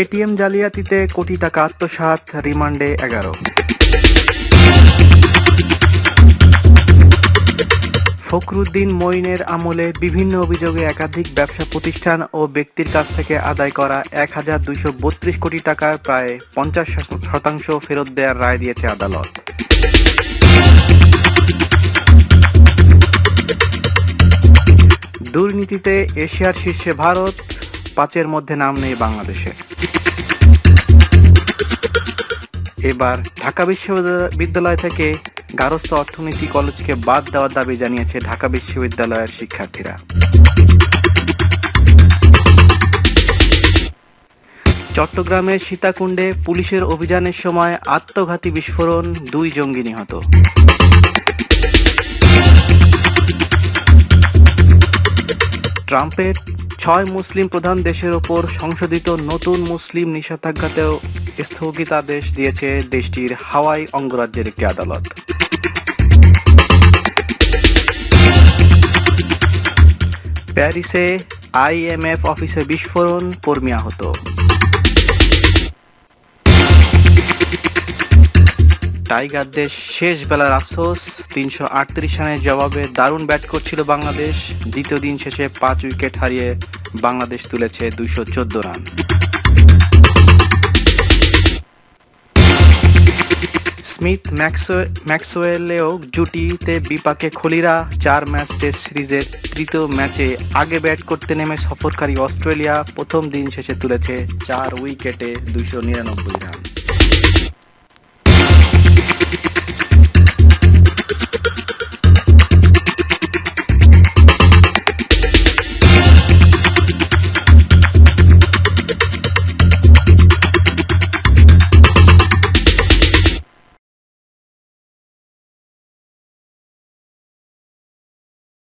ATM জালিয়াতিতে কোটি টাকা আত্মসাৎ, রিমান্ডে এগারো। ফখরুদ্দিন মইনের আমলে বিভিন্ন অভিযোগে একাধিক ব্যবসা প্রতিষ্ঠান ও ব্যক্তির কাছ থেকে আদায় করা এক হাজার দুইশো বত্রিশ কোটি টাকার প্রায় পঞ্চাশ শতাংশ ফেরত দেওয়ার রায় দিয়েছে আদালত। দুর্নীতিতে এশিয়ার শীর্ষে ভারত পাঁচের মধ্যে নাম নেই বাংলাদেশের এবার ঢাকা বিশ্ববিদ্যালয় থেকে গারস্থ অর্থনীতি কলেজকে বাদ দেওয়ার দাবি জানিয়েছে ঢাকা বিশ্ববিদ্যালয়ের শিক্ষার্থীরা। চট্টগ্রামের সীতাকুণ্ডে পুলিশের অভিযানের সময় আত্মঘাতী বিস্ফোরণ, দুই জঙ্গি নিহত। ট্রাম্পের ছয় মুসলিম প্রধান দেশের ওপর সংশোধিত নতুন মুসলিম নিষেধাজ্ঞাতেও স্থগিতাদেশ দিয়েছে দেশটির হাওয়াই অঙ্গরাজ্যের একটি আদালত। প্যারিসে আইএমএফ অফিসে বিস্ফোরণ কর্মী আহত। টাইগারদের শেষ বেলার আফসোস, তিনশো আটত্রিশ রানের জবাবে দারুণ ব্যাট করছিল বাংলাদেশ। দ্বিতীয় দিন শেষে পাঁচ উইকেট হারিয়ে বাংলাদেশ তুলেছে দুইশো চোদ্দ রান। স্মিথ ম্যাক্সওয়ে- ম্যাক্সওয়েলেও জুটিতে বিপাকে খলিরা চার ম্যাচ টেস্ট সিরিজের তৃতীয় ম্যাচে আগে ব্যাট করতে নেমে সফরকারী অস্ট্রেলিয়া প্রথম দিন শেষে তুলেছে চার উইকেটে দুইশো নিরানব্বই রান।